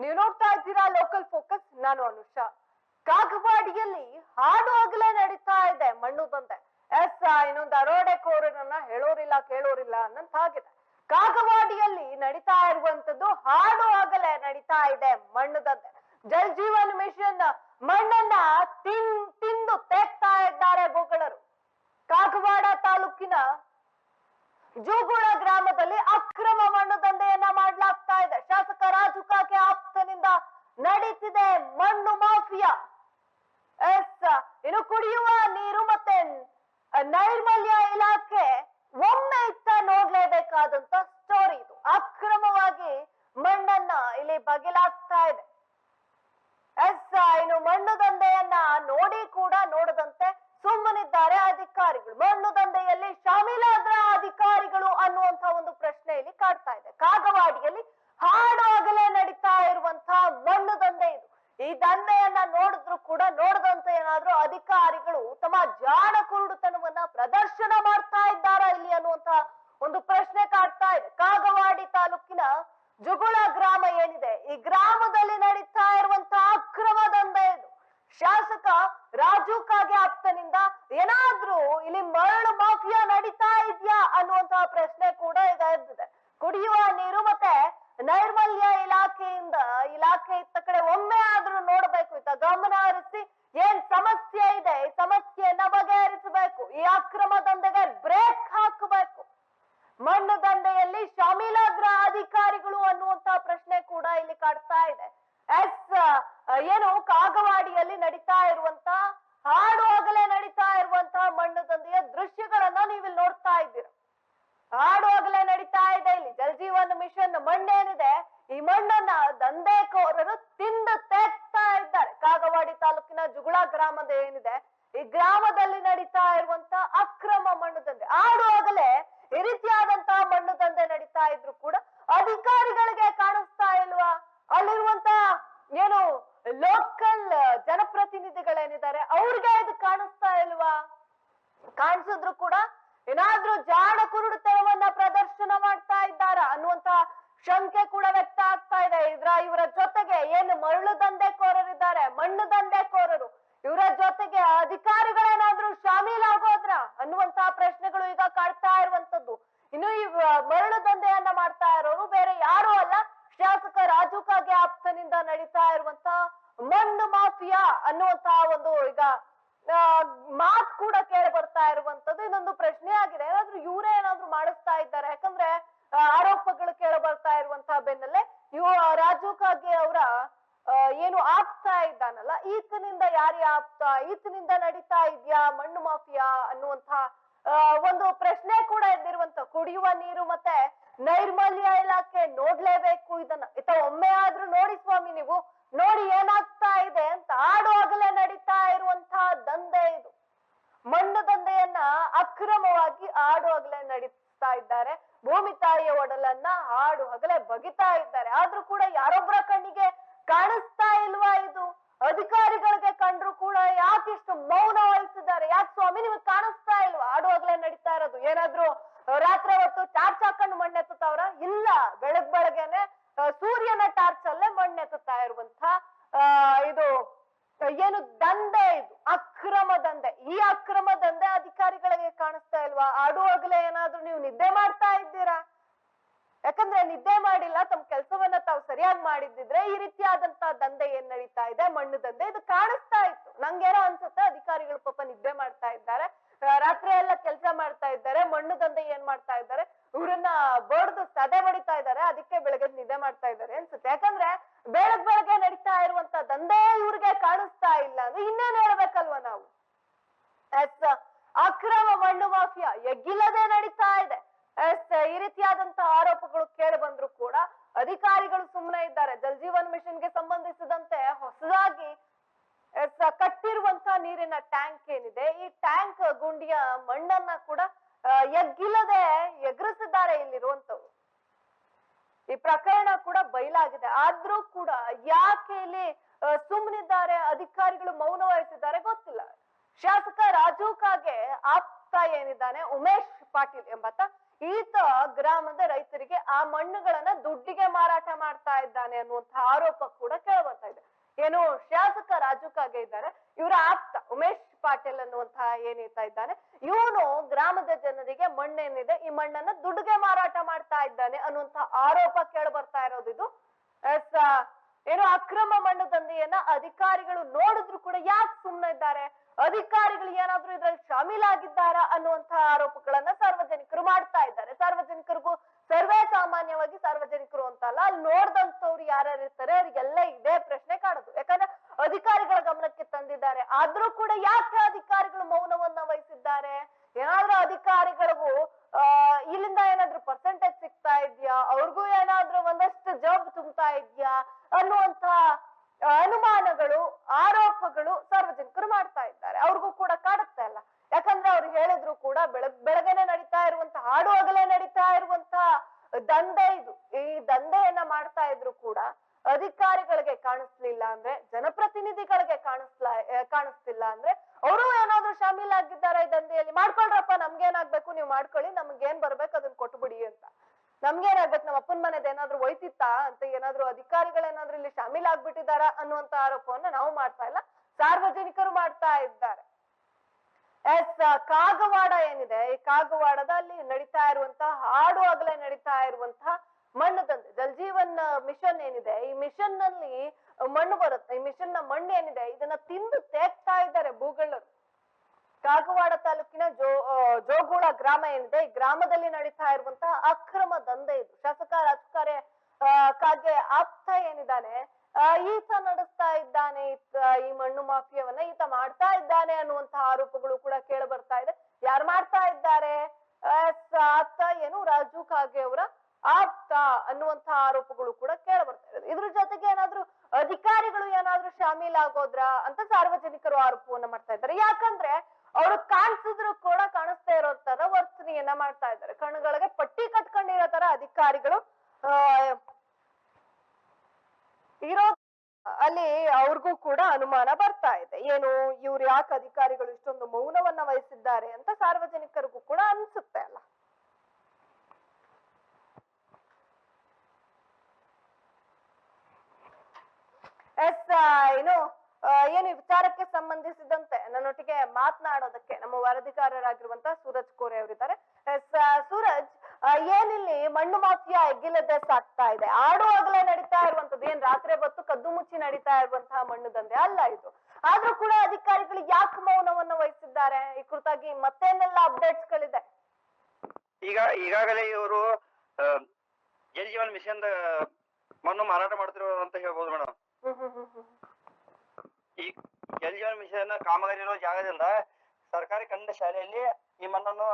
ನೀವು ನೋಡ್ತಾ ಇದ್ದೀರಾ ಲೋಕಲ್ ಫೋಕಸ್ ನಾನು ಅನುಷಾ. ಕಾಗವಾಡಿಯಲ್ಲಿ ಹಾಡು ಆಗಲೇ ನಡೀತಾ ಇದೆ, ಮಣ್ಣು ಬಂದೆ. ಎಸ್ ಇನ್ನೊಂದು ದರೋಡೆಕೋರರನ್ನ ಹೇಳೋರಿಲ್ಲ, ಕೇಳೋರಿಲ್ಲ ಅನ್ನಂತ ಆಗಿದೆ ಕಾಗವಾಡಿಯಲ್ಲಿ ನಡೀತಾ ಇರುವಂತದ್ದು ಹಾಡು ಆಗಲೇ ನಡೀತಾ ಇದೆ, ಮಣ್ಣು ದಂಧೆ ಜಲ್ ಜೀವನ್ ಮಿಷನ್ ಮಣ್ಣನ್ನ ತಿನ್, ತಿಂದು ತೆಗ್ತಾ ಇದ್ದಾರೆ ಬೋಗಳರು ಕಾಗವಾಡ ತಾಲೂಕಿನ ಜೂಗುಳ ಗ್ರಾಮದಲ್ಲಿ ಅಕ್ರಮ ಮಣ್ಣು ದಂಧೆಯನ್ನ ಮಾಡಲಾಗ್ತಾ ಇದೆ. ಶಾಸಕ ರಾಜು ಕಾಕೆ ಆಪ್ತನಿಂದ ನಡೀತಿದೆ ಮಣ್ಣು ಮಾಫಿಯಾ. ಎಸ್, ಇನ್ನು ಕುಡಿಯುವ ನೀರು ಮತ್ತೆ ನೈರ್ಮಲ್ಯ ಇಲಾಖೆ ಒಮ್ಮೆ ಇತ್ತ ನೋಡ್ಲೇಬೇಕಾದಂತ ಸ್ಟೋರಿ ಇದು. ಅಕ್ರಮವಾಗಿ ಮಣ್ಣನ್ನ ಇಲ್ಲಿ ಬಗಿಲಾಗ್ತಾ ಇದೆ. ಎಸ್, ಇನ್ನು ಮಣ್ಣು ದಂಧೆಯನ್ನ ನೋಡಿ ಕೂಡ ನೋಡದಂತೆ ಸುಮ್ಮನಿದ್ದಾರೆ ಅಧಿಕಾರಿಗಳು ಮಣ್ಣು ದಂಧೆಯಲ್ಲಿ ಶಾಮೀಲಾದ್ರ ಅಧಿಕಾರಿಗಳು ಅನ್ನುವಂತ ಒಂದು ಪ್ರಶ್ನೆ ಇಲ್ಲಿ ಕಾಡ್ತಾ ಇದೆ ಕಾಗವಾಡಿಯಲ್ಲಿ ಹಾಡು ಹಗಲೇ ನಡೀತಾ ಇರುವಂತಹ ಮಣ್ಣು ದಂಧೆ ಇದು ಈ ದಂಧೆಯನ್ನ ನೋಡಿದ್ರು ಕೂಡ ನೋಡದಂತೆ ಏನಾದ್ರೂ ಅಧಿಕಾರಿಗಳು ತಮ್ಮ ಜಾಣ ಕುರುಡುತನವನ್ನ ಪ್ರದರ್ಶನ ಮಾಡ್ತಾ ಇದ್ದಾರಾ ಇಲ್ಲಿ ಅನ್ನುವಂತ ಒಂದು ಪ್ರಶ್ನೆ ಕಾಡ್ತಾ ಇದೆ ಕಾಗವಾಡಿ ತಾಲೂಕಿನ ಜುಗುಳ ಗ್ರಾಮ ಏನಿದೆ, ಈ ಗ್ರಾಮದಲ್ಲಿ ನಡೀತಾ ಇರುವಂತಹ ಅಕ್ರಮ ದಂಧೆ ಇದು. ಶಾಸಕ ರಾಜು ಕಾಗೆ ಆಪ್ತನಿಂದ ಏನಾದ್ರೂ ಇಲ್ಲಿ ಮರಳು ಮಾಫಿಯಾ ನಡೀತಾ ಇದೆಯಾ ಅನ್ನುವಂತಹ ಪ್ರಶ್ನೆ ಕೂಡ ಈಗ ಕುಡಿಯುವ ನೀರು ಮತ್ತೆ ನೈರ್ಮಲ್ಯ ಇಲಾಖೆಯಿಂದ, ಇಲಾಖೆ ಇತ್ತ ಕಡೆ ಒಮ್ಮೆ ಆದ್ರೂ ನೋಡ್ಬೇಕು. ಇತ್ತ ಗಮನ ಹರಿಸಿ ಏನ್ ಸಮಸ್ಯೆ ಇದೆ, ಈ ಸಮಸ್ಯೆಯನ್ನ ಬಗೆಹರಿಸಬೇಕು. ಈ ಅಕ್ರಮ ದಂಧೆಗೆ ಬ್ರೇಕ್ ಹಾಕಬೇಕು. ಮಣ್ಣು ದಂಧೆಯಲ್ಲಿ ಶಾಮೀಲಾದ್ರ ಅಧಿಕಾರಿಗಳು ಅನ್ನುವಂತ ಪ್ರಶ್ನೆ ಕೂಡ ಇಲ್ಲಿ ಕಾಡ್ತಾ ಇದೆ. ಎಸ್ ಏನು ಕಾಗವಾಡಿಯಲ್ಲಿ ನಡೀತಾ ಇರುವಂತ, ಹಾಡು ಹಗಲೇ ನಡೀತಾ ಇರುವಂತಹ ಮಣ್ಣು ದಂಧೆಯ ದೃಶ್ಯಗಳನ್ನ ನೀವಿಲ್ಲಿ ನೋಡ್ತಾ ಇದ್ದೀರಾ? ಹಾಡು ಹಗಲೇ ನಡೀತಾ ಇದೆ ಇಲ್ಲಿ. ಜಲಜೀವನ್ ಮಿಷನ್ ಮಣ್ಣೇನಿದೆ ಈ ಮಣ್ಣನ್ನ ದಂಧೆಕೋರರು ತಿಂದು ತೆಗ್ತಾ ಇದ್ದಾರೆ. ಕಾಗವಾಡಿ ತಾಲೂಕಿನ ಜುಗುಳ ಗ್ರಾಮದ ಏನಿದೆ, ಈ ಗ್ರಾಮದಲ್ಲಿ ನಡೀತಾ ಇರುವಂತ ಅಕ್ರಮ ಮಣ್ಣು ದಂಧೆ ಹಾಡು ಹಗಲೇ ಈ ರೀತಿಯಾದಂತಹ ಮಣ್ಣು ದಂಧೆ ನಡೀತಾ ಇದ್ರು ಕೂಡ ಅಧಿಕಾರಿಗಳಿಗೆ ಕಾಣಿಸ್ತಾ ಇಲ್ವಾ? ಅಲ್ಲಿರುವಂತ ಏನು ಲೋಕಲ್ ಜನಪ್ರತಿನಿಧಿಗಳೇನಿದ್ದಾರೆ, ಅವ್ರಿಗೆ ಇದು ಕಾಣಿಸ್ತಾ ಇಲ್ವಾ? ಕಾಣಿಸಿದ್ರು ಕೂಡ ಏನಾದ್ರೂ ಜಾಣ ಕುರುಡುತನವನ್ನ ಪ್ರದರ್ಶನ ಮಾಡ್ತಾ ಇದ್ದಾರ ಅನ್ನುವಂತ ಶಂಕೆ ಕೂಡ ವ್ಯಕ್ತ ಆಗ್ತಾ ಇದೆ. ಇದ್ರ ಇವರ ಜೊತೆಗೆ ಏನು ಮರಳು ದಂಧೆಕೋರರಿದ್ದಾರೆ, ಮಣ್ಣು ದಂಧೆಕೋರರು, ಇವರ ಜೊತೆಗೆ ಅಧಿಕಾರಿಗಳೇನಾದ್ರೂ ಶಾಮೀಲಾಗೋದ್ರ ಅನ್ನುವಂತಹ ಪ್ರಶ್ನೆಗಳು ಈಗ ಕಾಡ್ತಾ ಈ ಮರಳು ದಂಧೆಯನ್ನ ಮಾಡ್ತಾ ಇರೋರು. ಬೇರೆ ಯಾರು ಅಲ್ಲ. ಶಾಸಕ ರಾಜು ಕಾಗೆ ಆಪ್ತನಿಂದ ನಡೀತಾ ಇರುವಂತ ಮಣ್ಣು ಮಾಫಿಯಾ ಅನ್ನುವಂತಹ ಒಂದು ಈಗ ಮಾತ್ ಕೂಡ ಕೇಳಿ ಬರ್ತಾ ಇರುವಂತದ್ದು ಇದೊಂದು ಪ್ರಶ್ನೆ ಆಗಿದೆ. ಏನಾದ್ರೂ ಇವರೇ ಏನಾದ್ರೂ ಮಾಡಿಸ್ತಾ ಇದ್ದಾರೆ? ಯಾಕಂದ್ರೆ ಆರೋಪಗಳು ಕೇಳಿ ಬರ್ತಾ ಇರುವಂತಹ ಬೆನ್ನಲ್ಲೇ ಇವ ರಾಜು ಕಾಗೆ ಅವರ ಏನು ಆಗ್ತಾ ಇದ್ದಾನಲ್ಲ ಈತನಿಂದ ಯಾರೇ ಆಗ್ತಾ ಈತನಿಂದ ನಡೀತಾ ಇದ್ಯಾ ಮಣ್ಣು ಮಾಫಿಯಾ ಅನ್ನುವಂತಹ ಆ, ಒಂದು ಪ್ರಶ್ನೆ ಕೂಡ ಎದ್ದಿರುವಂತ ಕುಡಿಯುವ ನೀರು ಮತ್ತೆ ನೈರ್ಮಲ್ಯ ಇಲಾಖೆ ನೋಡ್ಲೇಬೇಕು ಇದನ್ನ. ಇತ ಒಮ್ಮೆ ಆದ್ರೂ ನೋಡಿ ಸ್ವಾಮಿ ನೀವು, ನೋಡಿ ಏನಾಗ್ತಾ ಇದೆ ಅಂತ ಆಡು ಹಗಲೇ ನಡೀತಾ ಇರುವಂತಹ ದಂಧೆ ಇದು. ಮಣ್ಣು ದಂಧೆಯನ್ನ ಅಕ್ರಮವಾಗಿ ಆಡು ಹಗಲೇ ನಡೀತಾ ಇದ್ದಾರೆ. ಭೂಮಿ ತಾಯಿಯ ಒಡಲನ್ನ ಹಾಡು ಬಗಿತಾ ಇದ್ದಾರೆ. ಆದ್ರೂ ಕೂಡ ಯಾರೊಬ್ಬರ ಕಣ್ಣಿಗೆ ಕಾಣಿಸ್ತಾ ಇಲ್ವಾ ಇದು? ಅಧಿಕಾರಿಗಳಿಗೆ ಕಂಡ್ರು ಕೂಡ ಯಾಕಿಷ್ಟು ಮೌನ ವಹಿಸಿದ್ದಾರೆ. ಯಾಕೆ ಸ್ವಾಮಿ, ನಿಮಗೆ ಕಾಣಿಸ್ತಾ ಇಲ್ವಾ? ಆಡುವಾಗ್ಲೇ ನಡೀತಾ ಇರೋದು. ಏನಾದ್ರೂ ರಾತ್ರಿ ಹೊತ್ತು ಟಾರ್ಚ್ ಹಾಕೊಂಡು ಮಣ್ಣೆತ್ತುತ್ತವ್ರ? ಇಲ್ಲ. ಬೆಳಗ್ ಬೆಳಗ್ಗೆನೆ ಸೂರ್ಯನ ಟಾರ್ಚ್ ಅಲ್ಲೇ ಮಣ್ಣೆತ್ತುತ್ತಾ ಇರುವಂತ ಇದು, ಏನು ದಂಧೆ ಇದು. ಅಕ್ರಮ ದಂಧೆ ಈ ಅಕ್ರಮ ದಂಧೆ ಅಧಿಕಾರಿಗಳಿಗೆ ಕಾಣಿಸ್ತಾ ಇಲ್ವಾ? ಆಡುವಾಗ್ಲೇ ಏನಾದ್ರೂ ನೀವು ನಿದ್ದೆ ಮಾಡ್ತಾ ಇದ್ದೀರಾ? ಯಾಕಂದ್ರೆ ನಿದ್ದೆ ಮಾಡಿಲ್ಲ, ತಮ್ಮ ಕೆಲಸವನ್ನ ತಾವು ಸರಿಯಾಗಿ ಮಾಡಿದ್ದಿದ್ರೆ ಈ ರೀತಿಯಾದಂತ ದಂಧೆ ಏನ್ ನಡೀತಾ ಇದೆ, ಮಣ್ಣು ದಂಧೆ, ಇದು ಕಾಣಿಸ್ತಾ ಇತ್ತು. ನಂಗೇನೋ ಅನ್ಸುತ್ತೆ, ಅಧಿಕಾರಿಗಳು ಪಾಪ ನಿದ್ದೆ ಮಾಡ್ತಾ ಇದ್ದಾರೆ ರಾತ್ರಿ ಎಲ್ಲ ಕೆಲಸ ಮಾಡ್ತಾ ಇದ್ದಾರೆ, ಮಣ್ಣು ದಂಧೆ ಏನ್ ಮಾಡ್ತಾ ಇದ್ದಾರೆ ಇವ್ರನ್ನ ಬಡ್ದು ಸದೆ ಬಡಿತಾ ಇದ್ದಾರೆ, ಅದಕ್ಕೆ ಬೆಳಗ್ಗೆ ನಿದ್ದೆ ಮಾಡ್ತಾ ಇದ್ದಾರೆ ಅನ್ಸುತ್ತೆ. ಯಾಕಂದ್ರೆ ಬೆಳಗ್ ಬೆಳಗ್ಗೆ ನಡೀತಾ ಇರುವಂತ ದಂಧೆ ಇವ್ರಿಗೆ ಕಾಣಿಸ್ತಾ ಇಲ್ಲ ಅಂದ್ರೆ ಇನ್ನೇನ್ ಹೇಳ್ಬೇಕಲ್ವಾ ನಾವು? ಅಕ್ರಮ ಮಣ್ಣು ಮಾಫಿಯಾ, ಎಗ್ಗಿಲ್ಲದೆ ನಡೀತಾ ಇದೆ. ಈ ರೀತಿಯಾದಂತಹ ಆರೋಪಗಳು ಕೇಳಿ ಬಂದ್ರು ಕೂಡ ಅಧಿಕಾರಿಗಳು ಸುಮ್ಮನೆ ಇದ್ದಾರೆ. ಜಲ್ ಜೀವನ್ ಮಿಷನ್ಗೆ ಸಂಬಂಧಿಸಿದಂತೆ ಹೊಸದಾಗಿ ಕಟ್ಟಿರುವಂತಹ ಕಟ್ಟಿರುವಂತ ನೀರಿನ ಟ್ಯಾಂಕ್ ಏನಿದೆ, ಈ ಟ್ಯಾಂಕ್ ಗುಂಡಿಯ ಮಣ್ಣನ್ನ ಕೂಡ ಎಗ್ಗಿಲ್ಲದೆ ಎಗರಿಸಿದ್ದಾರೆ ಇಲ್ಲಿರುವಂತವು ಈ ಪ್ರಕರಣ ಕೂಡ ಬಯಲಾಗಿದೆ. ಆದ್ರೂ ಕೂಡ ಯಾಕೆ ಇಲ್ಲಿ ಸುಮ್ಮನಿದ್ದಾರೆ ಅಧಿಕಾರಿಗಳು ಮೌನ ವಹಿಸಿದ್ದಾರೆ ಗೊತ್ತಿಲ್ಲ. ಶಾಸಕ ರಾಜು ಕಾಗೆ ಆಪ್ತ ಏನಿದ್ದಾನೆ, ಉಮೇಶ್ ಪಾಟೀಲ್ ಎಂಬಾತ ಈತ ಗ್ರಾಮದ ರೈತರಿಗೆ ಆ ಮಣ್ಣುಗಳನ್ನ ದುಡ್ಡಿಗೆ ಮಾರಾಟ ಮಾಡ್ತಾ ಇದ್ದಾನೆ ಅನ್ನುವಂತ ಆರೋಪ ಕೂಡ ಕೇಳ ಬರ್ತಾ ಇದೆ. ಏನು ಶಾಸಕ ರಾಜು ಕಾಗೆ ಇದ್ದಾರೆ. ಇವರ ಆಪ್ತ ಉಮೇಶ್ ಪಾಟೀಲ್ ಅನ್ನುವಂತಹ ಏನಿರ್ತಾ ಇದ್ದಾನೆ. ಇವನು ಗ್ರಾಮದ ಜನರಿಗೆ ಮಣ್ಣೇನಿದೆ, ಈ ಮಣ್ಣನ್ನ ದುಡ್ಡಿಗೆ ಮಾರಾಟ ಮಾಡ್ತಾ ಇದ್ದಾನೆ ಅನ್ನುವಂತ ಆರೋಪ ಕೇಳ ಬರ್ತಾ ಇರೋದು ಎಸ್ ಏನು ಅಕ್ರಮ ಮಣ್ಣು ಅಧಿಕಾರಿಗಳು ನೋಡಿದ್ರು ಕೂಡ ಯಾಕೆ ಸುಮ್ಮನೆ ಇದ್ದಾರೆ? ಅಧಿಕಾರಿಗಳು ಏನಾದ್ರೂ ಇದ್ರಲ್ಲಿ ಶಾಮೀಲಾಗಿದ್ದಾರಾ ಅನ್ನುವಂತಹ ಆರೋಪಗಳನ್ನ ಸಾರ್ವಜನಿಕರು ಮಾಡ್ತಾ ಇದ್ದಾರೆ. ಸಾರ್ವಜನಿಕರಿಗೂ ಸರ್ವೇ ಸಾಮಾನ್ಯವಾಗಿ ಸಾರ್ವಜನಿಕರು ಅಂತ ಅಲ್ಲ ಅಲ್ಲಿ ನೋಡ್ದಂತವ್ರು ಯಾರ್ಯಾರು ಇರ್ತಾರೆ, ಅವ್ರಿಗೆಲ್ಲ ಇದೇ ಪ್ರಶ್ನೆ ಕಾಡೋದು. ಯಾಕಂದ್ರೆ ಅಧಿಕಾರಿಗಳ ಗಮನಕ್ಕೆ ತಂದಿದ್ದಾರೆ. ಆದ್ರೂ ಕೂಡ ಯಾಕೆ ಅಧಿಕಾರಿಗಳು ಮೌನವನ್ನ ವಹಿಸಿದ್ದಾರೆ? ಏನಾದ್ರೂ ಅಧಿಕಾರಿಗಳಿಗೂ ಇಲ್ಲಿಂದ ಏನಾದ್ರು ಪರ್ಸೆಂಟೇಜ್ ಇದ್ಯಾ ಅವ್ರಿಗೂ ಏನಾದ್ರೂ ಒಂದಷ್ಟು ಜಾಬ್ ತುಂಬ್ತಾ ಇದ್ಯಾ ಅನ್ನುವಂತ ಅನುಮಾನಗಳು ಆರೋಪಗಳು ಸಾರ್ವಜನಿಕರು ಮಾಡ್ತಾ ಇದ್ದಾರೆ ಅವ್ರಿಗೂ ಕೂಡ ಕಾಡುತ್ತೆ ಅಲ್ಲ ಯಾಕಂದ್ರೆ ಅವ್ರು ಹೇಳಿದ್ರು ಕೂಡ ಬೆಳಗ್ ಬೆಳಗ್ಗೆನೆ ನಡೀತಾ ಇರುವಂತ ಹಾಡು ಹಗಲೇ ನಡೀತಾ ಇರುವಂತ ದಂಧೆ ಇದು ಈ ದಂಧೆಯನ್ನ ಮಾಡ್ತಾ ಇದ್ರು ಕೂಡ ಅಧಿಕಾರಿಗಳಿಗೆ ಕಾಣಿಸ್ಲಿಲ್ಲ ಅಂದ್ರೆ ಜನಪ್ರತಿನಿಧಿಗಳಿಗೆ ಕಾಣಿಸ್ಲಾ ಆ, ಕಾಣಿಸ್ತಿಲ್ಲ ಅಂದ್ರೆ ಅವರು ಏನಾದ್ರೂ ಈ ದಂಧೆಯಲ್ಲಿ ಮಾಡ್ಕೊಳ್ರಪ್ಪ, ನಮ್ಗೇನಾಗ್ಬೇಕು ನೀವು ಮಾಡ್ಕೊಳ್ಳಿ, ನಮ್ಗೇನ್ ಬರ್ಬೇಕು ಅದನ್ನ ಕೊಟ್ಬಿಡಿ ಅಂತ. ನಮ್ಗೇನಾಗ್ಬೇಕು, ನಮ್ಮ ಅಪ್ಪನ ಮನೆದ ಏನಾದ್ರು ಒಯ್ತಿತ್ತಾ ಅಂತ ಏನಾದ್ರು ಅಧಿಕಾರಿಗಳೇನಾದ್ರೂ ಇಲ್ಲಿ ಶಾಮೀಲಾಗ್ಬಿಟ್ಟಿದಾರ ಅನ್ನುವಂತ ಆರೋಪವನ್ನ ನಾವು ಮಾಡ್ತಾ ಇಲ್ಲ. ಸಾರ್ವಜನಿಕರು ಮಾಡ್ತಾ ಇದ್ದಾರೆ. ಎಸ್, ಕಾಗವಾಡ ಏನಿದೆ? ಈ ಕಾಗವಾಡದಲ್ಲಿ ನಡೀತಾ ಇರುವಂತಹ ಹಾಡು ಆಗಲೇ ನಡೀತಾ ಇರುವಂತಹ ಮಣ್ಣು ದಂಧೆ ಜಲ್ಜೀವನ್ ಮಿಷನ್ ಏನಿದೆ? ಈ ಮಿಷನ್ನಲ್ಲಿ ಮಣ್ಣು ಬರುತ್ತೆ. ಈ ಮಿಷನ್ನ ಮಣ್ಣು ಏನಿದೆ ಇದನ್ನ ತಿಂದು ತೇಗ್ತಾ ಇದ್ದಾರೆ ಭೂಗಳ್ಳರು. ಕಾಗವಾಡ ತಾಲೂಕಿನ ಜೋ ಜೋಗೂಳ ಗ್ರಾಮ ಏನಿದೆ, ಈ ಗ್ರಾಮದಲ್ಲಿ ನಡೀತಾ ಇರುವಂತಹ ಅಕ್ರಮ ದಂಧೆ ಇದು. ಶಾಸಕ ರಾಜಕಾರ್ಯ ಕಾಗೆ ಆಪ್ತ ಏನಿದ್ದಾನೆ ಈತ ನಡೆಸ್ತಾ ಇದ್ದಾನೆ ಈ ಮಣ್ಣು ಮಾಫಿಯವನ್ನ ಈತ ಮಾಡ್ತಾ ಇದ್ದಾನೆ ಅನ್ನುವಂತಹ ಆರೋಪಗಳು ಕೂಡ ಕೇಳ ಬರ್ತಾ ಇದೆ. ಯಾರು ಮಾಡ್ತಾ ಇದ್ದಾರೆ? ಆತ ಏನು? ರಾಜು ಕಾಗೆ ಅವರ ಆಪ್ತ ಅನ್ನುವಂತಹ ಆರೋಪಗಳು ಕೂಡ ಕೇಳ ಬರ್ತಾ ಇದೆ. ಇದ್ರ ಜೊತೆಗೆ ಏನಾದ್ರು ಅಧಿಕಾರಿಗಳು ಏನಾದ್ರು ಶಾಮೀಲಾಗೋದ್ರ ಅಂತ ಸಾರ್ವಜನಿಕರು ಆರೋಪವನ್ನ ಮಾಡ್ತಾ ಇದ್ದಾರೆ. ಯಾಕಂದ್ರೆ ಅವ್ರು ಕಾಣಿಸಿದ್ರು ಕೂಡ ಕಾಣಿಸ್ತಾ ಇರೋ ತರ ವರ್ತನೆಯನ್ನ ಮಾಡ್ತಾ ಇದ್ದಾರೆ. ಕಣ್ಣುಗಳಿಗೆ ಪಟ್ಟಿ ಕಟ್ಕೊಂಡಿರೋ ತರ ಅಧಿಕಾರಿಗಳು ಇರೋ ಅಲ್ಲಿ ಅವ್ರಿಗೂ ಕೂಡ ಅನುಮಾನ ಬರ್ತಾ ಇದೆ. ಏನು ಇವ್ರು ಯಾಕೆ ಅಧಿಕಾರಿಗಳು ಇಷ್ಟೊಂದು ಮೌನವನ್ನ ವಹಿಸಿದ್ದಾರೆ ಅಂತ ಸಾರ್ವಜನಿಕರಿಗೂ ಕೂಡ ಅನ್ಸುತ್ತೆ ಅಲ್ಲ. ಎಸ್ ಏನು? ಏನು ವಿಚಾರಕ್ಕೆ ಸಂಬಂಧಿಸಿದಂತೆ ನನ್ನೊಟ್ಟಿಗೆ ಮಾತನಾಡೋದಕ್ಕೆ ನಮ್ಮ ವರದಿಗಾರರಾಗಿರುವಂತ ಸೂರಜ್ ಕೋರೆ ಅವರಿದ್ದಾರೆ. ಸೂರಜ್ ಏನಿಲ್ಲಿ ಮಣ್ಣು ಮಾಫಿಯಾ ಎಗ್ಗಿಲ್ಲದೆ ಸಾಕ್ತಾ ಇದೆ? ಆಡು ಹಗಲೇ ನಡೀತಾ ಇರುವಂತದ್ದು ಏನ್ ರಾತ್ರಿ ಬತ್ತು ಕದ್ದು ಮುಚ್ಚಿ ನಡೀತಾ ಇರುವಂತಹ ಮಣ್ಣು ದಂಧೆ? ಅಲ್ಲ ಇದು. ಆದ್ರೂ ಕೂಡ ಅಧಿಕಾರಿಗಳು ಯಾಕೆ ಮೌನವನ್ನು ವಹಿಸಿದ್ದಾರೆ? ಈ ಕುರಿತಾಗಿ ಮತ್ತೇನೆಲ್ಲ ಅಪ್ಡೇಟ್ಸ್ ಗಳಿದೆ ಈಗ ಈಗಾಗಲೇ ಇವರು ಜಲ್ ಜೀವನ್ ಮಿಷನ್ ಮಣ್ಣು ಮಾರಾಟ ಮಾಡ್ತಿರೋ ಅಂತ ಹೇಳ್ಬೋದು ಮೇಡಮ್. ಈ ಜಲ್ ಜೀವನ್ ಮಿಷನ್ ಕಾಮಗಾರಿ ಇರೋ ಜಾಗದಿಂದ ಸರ್ಕಾರಿ ಕನ್ನಡ ಶಾಲೆಯಲ್ಲಿ ಈ ಮಣ್ಣನ್ನು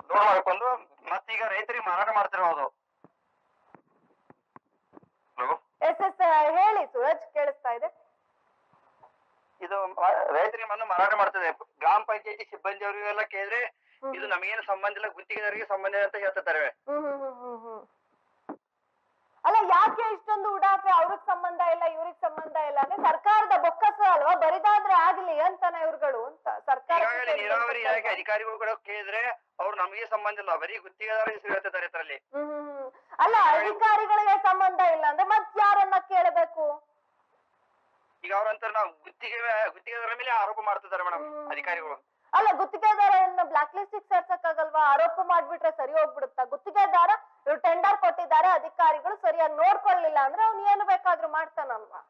ದೂರ ಮಾಡ್ಕೊಂಡು ಮತ್ತೀಗ ರೈತರಿಗೆ ಮಾರಾಟ ಮಾಡ್ತಿರೋದು. ಎಸ್ ಎಸ್ ಹೇಳಿ ಸೂರಜ್ ಕೇಳಿಸ್ತಾ ಇದೆ. ಇದು ರೈತರಿಗೆ ಮಣ್ಣು ಮಾರಾಟ ಮಾಡ್ತದೆ ಗ್ರಾಮ ಪಂಚಾಯತಿ ಸಿಬ್ಬಂದಿ ಅವರಿಗೆಲ್ಲ ಕೇಳಿದ್ರೆ ಇದು ನಮಗೇನು ಸಂಬಂಧ ಇಲ್ಲ ಗುತ್ತಿಗೆದಾರರಿಗೆ ಸಂಬಂಧ ಅಂತ ಹೇಳ್ತಿದ್ದಾರೆ ಹ್ಮ್. ಅಲ್ಲ ಯಾಕೆ ಇಷ್ಟೊಂದು ಉಡಾಫೆ ಅವ್ರಿಗೆ ಸಂಬಂಧ ಇಲ್ಲ ಇವ್ರಿಗೆ ಸಂಬಂಧ ಇಲ್ಲ? ಅಂದ್ರೆ ಸರ್ಕಾರದ ಬೊಕ್ಕಸ ಅಲ್ವಾ ಬರಿದಾದ್ರೆ ಆಗ್ಲಿ ಅಂತಾನೆ ಇವ್ರುಗಳು ಅಂತ ಸರ್ಕಾರ ಈಗಾಗಲೇ ನೀರಾವರಿ ಇಲಾಖೆ ಅಧಿಕಾರಿಗಳು ಕೂಡ ಕೇಳಿದ್ರೆ ಅವ್ರು ನಮಗೆ ಸಂಬಂಧ ಇಲ್ಲ ಬರೀ ಗುತ್ತಿಗೆದಾರ ಹೆಸರು ಹೇಳ್ತಿದ್ದಾರೆ ಇದರಲ್ಲಿ. ಹ್ಮ್. ಅಲ್ಲ ಅಧಿಕಾರಿಗಳಿಗೆ ಸಂಬಂಧ ಇಲ್ಲ ಅಂದ್ರೆ ಮತ್ ಯಾರನ್ನ ಕೇಳಬೇಕು? ಈಗ ಅವ್ರಂತ ನಾವು ಗುತ್ತಿಗೆ ಗುತ್ತಿಗೆದಾರ ಮೇಲೆ ಆರೋಪ ಮಾಡ್ತಿದ್ದಾರೆ ಮೇಡಮ್ ಅಧಿಕಾರಿಗಳು. ಅಲ್ಲ ಗುತ್ತಿಗೆದಾರನ್ನ ಬ್ಲಾಕ್ ಲಿಸ್ಟಿಗೆ ಸೇರ್ಸಕ್ಕಾಗಲ್ವಾ? ಆರೋಪ ಮಾಡ್ಬಿಟ್ರೆ ಸರಿ ಹೋಗ್ಬಿಡುತ್ತಾ? ಗುತ್ತಿಗೆದಾರ ಇವ್ರು ಟೆಂಡರ್ ಕೊಟ್ಟಿದ್ದಾರೆ ಅಧಿಕಾರಿಗಳು ಸರಿಯಾಗಿ ನೋಡ್ಕೊಳ್ಳಿಲ್ಲ ಅಂದ್ರೆ ಅವ್ನು ಏನು ಬೇಕಾದ್ರೂ ಮಾಡ್ತಾನಲ್ವಾ?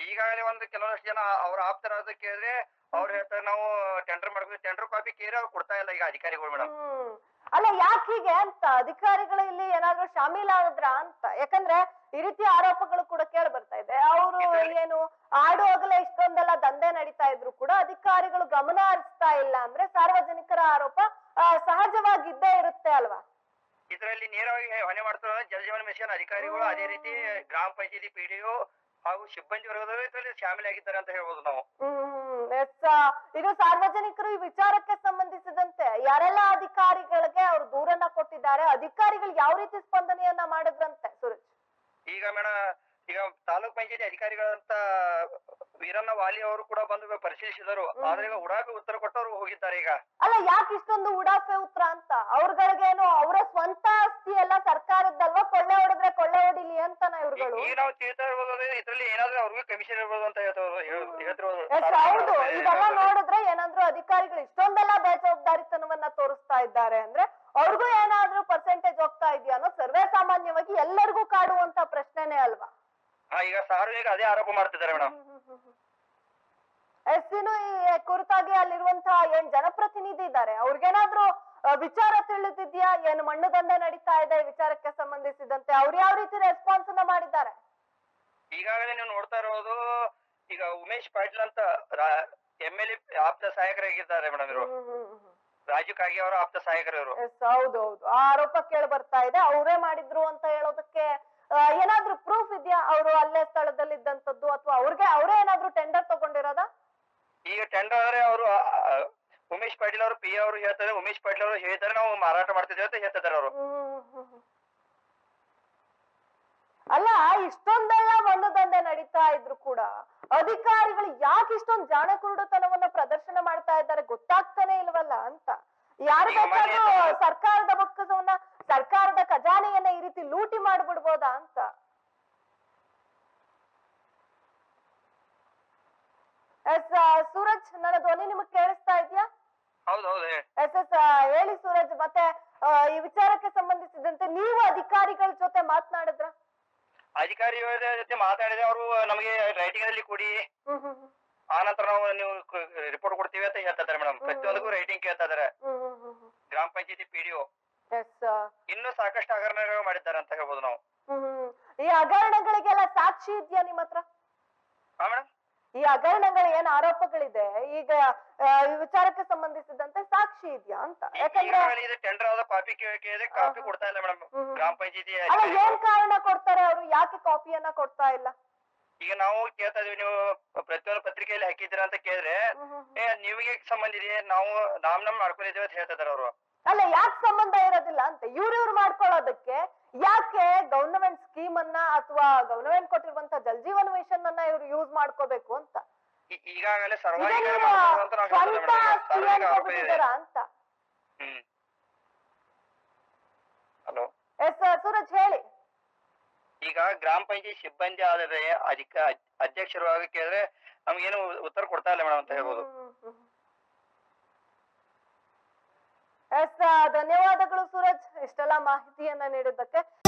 ಈಗಾಗಲೇ ಒಂದು ಕೆಲವಷ್ಟು ಜನ ಅವ್ರ ಆಪ್ತರಾದ ಕೇಳಿದ್ರೆ ಅವ್ರು ಹೇಳ್ತಾರೆ ನಾವು ಟೆಂಡರ್ ಮಾಡ್ಬೇಕು ಟೆಂಡರ್ ಕಾಪಿ ಕೇರಿ ಅವ್ರು ಕೊಡ್ತಾ ಇಲ್ಲ ಈಗ ಅಧಿಕಾರಿಗಳು ಮೇಡಮ್. ಹ್ಮ್. ಅಲ್ಲ ಯಾಕೆ ಹೀಗೆ ಅಂತ? ಅಧಿಕಾರಿಗಳು ಇಲ್ಲಿ ಏನಾದ್ರೂ ಶಾಮೀಲಾದ್ರ ಅಂತ? ಯಾಕಂದ್ರೆ ಈ ರೀತಿ ಆರೋಪಗಳು ಕೂಡ ಕೇಳಿ ಬರ್ತಾ ಇದೆ. ಅವರು ಏನು ಆಡು ಹಗಲೇ ಇಷ್ಟೊಂದೆಲ್ಲ ದಂಧೆ ನಡೀತಾ ಇದ್ರು ಕೂಡ ಅಧಿಕಾರಿಗಳು ಗಮನ ಹರಿಸ್ತಾ ಇಲ್ಲ ಅಂದ್ರೆ ಸಾರ್ವಜನಿಕರ ಆರೋಪ ಸಹಜವಾಗಿದ್ದೇ ಇರುತ್ತೆ ಅಲ್ವಾ? ಇದರಲ್ಲಿ ನೇರವಾಗಿ ಹೊಣೆ ಮಾಡ್ತಾರೆ ಜಲ ಜೀವನ ಮಿಷನ್ ಅಧಿಕಾರಿಗಳು ಅದೇ ರೀತಿ ಗ್ರಾಮ ಪಂಚಾಯತಿ ಪಿಡಿಒ ಹಾಗೂ ಸಿಬ್ಬಂದಿ ವರ್ಗದವರು ಇದರಲ್ಲಿ ಶಾಮೀಲಾಗಿದ್ದಾರೆ ಅಂತ ಹೇಳ್ಬೋದು ನಾವು. ಹ್ಮ್. ಎಸ್ ಇದು ಸಾರ್ವಜನಿಕರು ಈ ವಿಚಾರಕ್ಕೆ ಸಂಬಂಧಿಸಿದಂತೆ ಯಾರೆಲ್ಲ ಅಧಿಕಾರಿಗಳಿಗೆ ಅವರು ದೂರನ್ನ ಕೊಟ್ಟಿದ್ದಾರೆ, ಅಧಿಕಾರಿಗಳು ಯಾವ ರೀತಿ ಸ್ಪಂದನೆಯನ್ನ ಮಾಡಿದ್ರಂತೆ, ಸುರೇಶ್? ಈಗ ಮೇಡಮ್ ಈಗ ತಾಲೂಕ್ ಪಂಚಾಯತಿ ಅಧಿಕಾರಿಗಳಂತ ವೀರಣ್ಣ ವಾಲಿ ಅವರು ಕೂಡ ಬಂದು ಪರಿಶೀಲಿಸಿದರು. ಆದ್ರೆ ಈಗ ಉಡಾಫೆ ಉತ್ತರ ಕೊಟ್ಟವರು ಹೋಗಿದ್ದಾರೆ ಈಗ. ಅಲ್ಲ ಯಾಕೆ ಇಷ್ಟೊಂದು ಉಡಾಫೆ ಉತ್ತರ ಅಂತ? ಅವ್ರಗಳಿಗೇನು ಅವರ ಸ್ವಂತ ಆಸ್ತಿ ಎಲ್ಲ ಸರ್ಕಾರದ್ದಲ್ವಾ? ಕೊಳ್ಳೆ ಹೊಡೆದ್ರೆ ಕೊಳ್ಳೆ ಹೊಡಿಲಿ ಅಂತ ಇವ್ರುಗಳು. ಈಗ ನಾವು ತಿಳಿತಾ ಇರ್ಬೋದು ಇದ್ರಲ್ಲಿ ಏನಾದ್ರೂ ಅವ್ರಿಗೂ ಕಮಿಷನ್ ಇರ್ಬೋದು ಅಂತ ಹೇಳ್ತಾರೆ ಹೇಳ್ತಿರೋದು ಹೌದು. ಇದೆಲ್ಲ ನೋಡಿದ್ರೆ ಏನಾದ್ರೂ ಅಧಿಕಾರಿಗಳು ಇಷ್ಟೊಂದೆಲ್ಲ ಬೇಜವಾಬ್ದಾರಿತನವನ್ನ ತೋರಿಸ್ತಾ ಇದ್ದಾರೆ ಅಂದ್ರೆ ಅವ್ರಿಗೂ ಏನಾದ್ರೂ ಪರ್ಸೆಂಟೇಜ್ ಹೋಗ್ತಾ ಇದೆಯಾ ಅನ್ನೋ ಸರ್ವೇ ಸಾಮಾನ್ಯವಾಗಿ ಎಲ್ಲರಿಗೂ ಕಾಡುವಂತ ಪ್ರಶ್ನೆನೇ ಅಲ್ವಾ? ಹಾ ಈಗ ಸಾರ್ವಜನಿಕ ಅದೇ ಆರೋಪ ಮಾಡ್ತಿದ್ದಾರೆ ಮೇಡಮ್. ಎಸ್ ಇನ್ನು ಈ ಕುರಿತಾಗಿ ಅಲ್ಲಿರುವಂತಹ ಏನ್ ಜನಪ್ರತಿನಿಧಿ ಇದ್ದಾರೆ? ಅವ್ರಿಗೇನಾದ್ರೂ ವಿಚಾರ ತಿಳಿದಿದ್ಯಾ? ಏನು ಮಣ್ಣು ದಂಧೆ ನಡೀತಾ ಇದೆ ವಿಚಾರಕ್ಕೆ ಸಂಬಂಧಿಸಿದಂತೆ? ಅವ್ರು ಯಾವ ರೀತಿ ರೆಸ್ಪಾನ್ಸ್ ಅನ್ನ ಮಾಡಿದ್ದಾರೆ? ಈಗಾಗಲೇ ನೀವು ನೋಡ್ತಾ ಇರೋದು ಈಗ ಉಮೇಶ್ ಪಾಟೀಲ್ ಅಂತ ಎಂ ಎಲ್ ಎ ಆಪ್ತ ಸಹಾಯಕರಾಗಿದ್ದಾರೆ ಮೇಡಮ್ ಇವರು. ರಾಜು ಕಾಗೆ ಅವರ ಆಪ್ತ ಸಹಾಯಕರು ಇವರು. ಹೌದು ಹೌದು ಆ ಆರೋಪ ಕೇಳಿ ಬರ್ತಾ ಇದೆ. ಅವರೇ ಮಾಡಿದ್ರು ಅಂತ ಹೇಳೋದಕ್ಕೆ ಏನಾದ್ರೂ ಪ್ರೂಫ್ ಇದೆಯಾ ಅವರು ಅಲ್ಲೇ ಸ್ಥಳದಲ್ಲಿ ಇದ್ದಂತದ್ದು ಅಥವಾ ಅವ್ರಿಗೆ ಅವರೇ ಏನಾದ್ರೂ ಟೆಂಡರ್ ತಗೊಂಡಿರೋದ? ಈಗ ಟೆಂಡರ್ ಆದ್ರೆ ಅವರು ಉಮೇಶ್ ಪಾಟೀಲ್ ಅವರು ಪಿ ಅವರು ಹೇಳ್ತಾರೆ ಉಮೇಶ್ ಪಾಟೀಲ್ ಅವರು ಹೇಳ್ತಾರೆ ನಾವು ಮಾರಾಟ ಮಾಡ್ತಿದ್ದೇವೆ ಅಂತ ಹೇಳ್ತಾರೆ ಅವರು. ಅಲ್ಲ ಇಷ್ಟೊಂದೆಲ್ಲ ಒಂದು ದಂಧೆ ನಡೀತಾ ಇದ್ರು ಕೂಡ ಅಧಿಕಾರಿಗಳು ಯಾಕೆ ಇಷ್ಟೊಂದು ಜಾಣ ಕುರುಡುತನವನ್ನ ಪ್ರದರ್ಶನ ಮಾಡ್ತಾ ಇದ್ದಾರೆ ಗೊತ್ತಾಗ್ತಾನೆ ಇಲ್ವಲ್ಲ ಅಂತ. ಯಾರು ಸರ್ಕಾರದ ಬೊಕ್ಕಸವನ್ನ ಸರ್ಕಾರದ ಖಜಾನೆಯನ್ನ ಈ ರೀತಿ ಲೂಟಿ ಮಾಡ್ಬಿಡ್ಬೋದಾ ಅಂತ. ಎಸ್ ಸೂರಜ್ ನನ್ನ ಧ್ವನಿ ನಿಮಗ್ ಕೇಳಿಸ್ತಾ ಇದ್ಯಾ. ಎಸ್ ಎಸ್ ಹೇಳಿ ಸೂರಜ್ ಮತ್ತೆ ಈ ವಿಚಾರಕ್ಕೆ ಸಂಬಂಧಿಸಿದಂತೆ ನೀವು ಅಧಿಕಾರಿಗಳ ಜೊತೆ ಮಾತನಾಡಿದ್ರ? ಅಧಿಕಾರಿಗಳ ಜೊತೆ ಮಾತಾಡಿದ್ರೆ ಅವರು ನಮಗೆ ರೈಟಿಂಗ್ ಅಲ್ಲಿ ಕೊಡಿ. ಆ ನಂತರ ನಾವು ನೀವು ರಿಪೋರ್ಟ್ ಕೊಡ್ತೀವಿ ಅಂತ ಹೇಳ್ತಾ ಇದಾರೆ ಮೇಡಮ್. ಪ್ರತಿಯೊಂದಕ್ಕೂ ರೈಟಿಂಗ್ ಕೇಳ್ತಾ ಇದಾರೆ ಗ್ರಾಮ ಪಂಚಾಯತಿ ಪಿಡಿಒ ಎಸ್ ಇನ್ನೂ ಸಾಕಷ್ಟು ಹಗರಣಗಳು ಮಾಡಿದ್ದಾರೆ ಅಂತ ಹೇಳ್ಬೋದು ನಾವು. ಈ ಹಗರಣಗಳಿಗೆಲ್ಲ ಸಾಕ್ಷಿ ಇದೆಯಾ ನಿಮ್ಮ ಹತ್ರ? ಹಾ ಮೇಡಮ್ ಈ ಹಗರಣಗಳ ಏನ್ ಆರೋಪಗಳಿದೆ? ಈಗ ಆ, ಈ ವಿಚಾರಕ್ಕೆ ಸಂಬಂಧಿಸಿದಂತೆ ಸಾಕ್ಷಿ ಇದೆಯಾ ಅಂತ? ಯಾಕಂದ್ರೆ ಇದು ಟೆಂಡರ್ ಆದ ಕಾಪಿ ಕೇಳಿದ್ರೆ ಕಾಪಿ ಕೊಡ್ತಾ ಇಲ್ಲ ಮೇಡಮ್ ಹ್ಮ್. ಗ್ರಾಮ ಪಂಚಾಯತಿ ಅಲ್ಲ ಏನ್ ಕಾರಣ ಕೊಡ್ತಾರೆ ಅವರು? ಯಾಕೆ ಕಾಪಿಯನ್ನ ಕೊಡ್ತಾ ಇಲ್ಲ? ಈಗ ನಾವು ಕೇಳ್ತಾ ಇದೀವಿ ನೀವು ಪ್ರತಿಯೊಂದು ಪತ್ರಿಕೆಯಲ್ಲಿ ಹಾಕಿದ್ದೀರಾ ಅಂತ ಕೇಳಿದ್ರೆ ಏ ನಿಮಗೆ ಸಂಬಂಧ ಇದೆ ನಾವು ನಾಮ್ ನಮ್ ಮಾಡ್ಕೊಂಡಿದ್ದೇವೆ ಅಂತ ಹೇಳ್ತಾ ಇದಾರೆ ಅವರು. ಅಲ್ಲ ಯಾಕೆ ಸಂಬಂಧ ಇರೋದಿಲ್ಲ ಅಂತ ಇವ್ರಿವ್ರು ಮಾಡ್ಕೊಳ್ಳೋದಕ್ಕೆ ಯಾಕೆ ಗವರ್ನಮೆಂಟ್ ಸ್ಕೀಮ್ ಅನ್ನ ಅಥವಾ ಗವರ್ನಮೆಂಟ್ ಕೊಟ್ಟಿರುವಂತ ಜಲ್ ಜೀವನ್ ಮಿಷನ್ ಅನ್ನ ಇವ್ರು ಯೂಸ್ ಮಾಡ್ಕೋಬೇಕು ಅಂತ? ಈಗಾಗಲೇ ಅಂತ ಹಲೋ. ಎಸ್ ಸೂರಜ್ ಹೇಳಿ. ಈಗ ಗ್ರಾಮ ಪಂಚಾಯತ್ ಸಿಬ್ಬಂದಿ ಆದರೆ ಅಧಿಕ ಅಧ್ಯಕ್ಷರು ಆಗಿ ಕೇಳಿದ್ರೆ ನಮ್ಗೇನು ಉತ್ತರ ಕೊಡ್ತಾ ಇಲ್ಲ ಮೇಡಮ್ ಅಂತ ಹೇಳ್ಬೋದು ಎಸ್ ಧನ್ಯವಾದಗಳು ಸೂರಜ್ ಇಷ್ಟೆಲ್ಲ ಮಾಹಿತಿಯನ್ನ ನೀಡಿದ್ದಕ್ಕೆ.